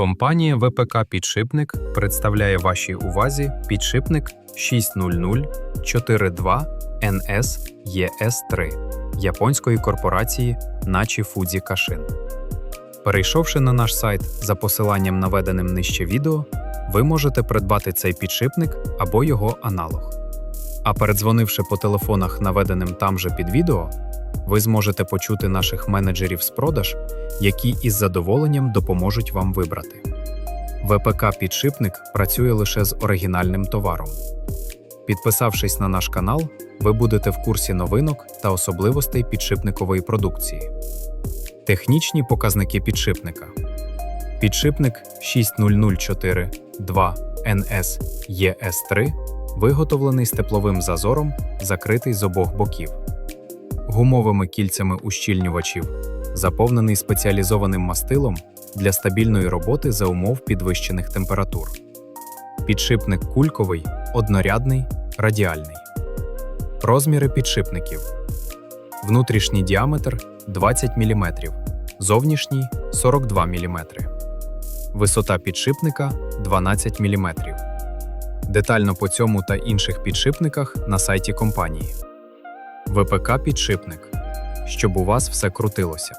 Компанія ВПК Підшипник представляє вашій увазі підшипник 60042 NS ES3 японської корпорації Начі Фудзі Кашин. Перейшовши на наш сайт за посиланням наведеним нижче відео, ви можете придбати цей підшипник або його аналог. А передзвонивши по телефонах, наведеним там же під відео, ви зможете почути наших менеджерів з продаж, які із задоволенням допоможуть вам вибрати. ВПК Підшипник працює лише з оригінальним товаром. Підписавшись на наш канал, ви будете в курсі новинок та особливостей підшипникової продукції. Технічні показники підшипника. Підшипник 6004 2 NS ES3 виготовлений з тепловим зазором, закритий з обох боків, гумовими кільцями ущільнювачів, заповнений спеціалізованим мастилом для стабільної роботи за умов підвищених температур. Підшипник кульковий, однорядний, радіальний. Розміри підшипників. Внутрішній діаметр 20 мм, зовнішній 42 мм. Висота підшипника 12 мм. Детально по цьому та інших підшипниках на сайті компанії. ВПК підшипник. Щоб у вас все крутилося.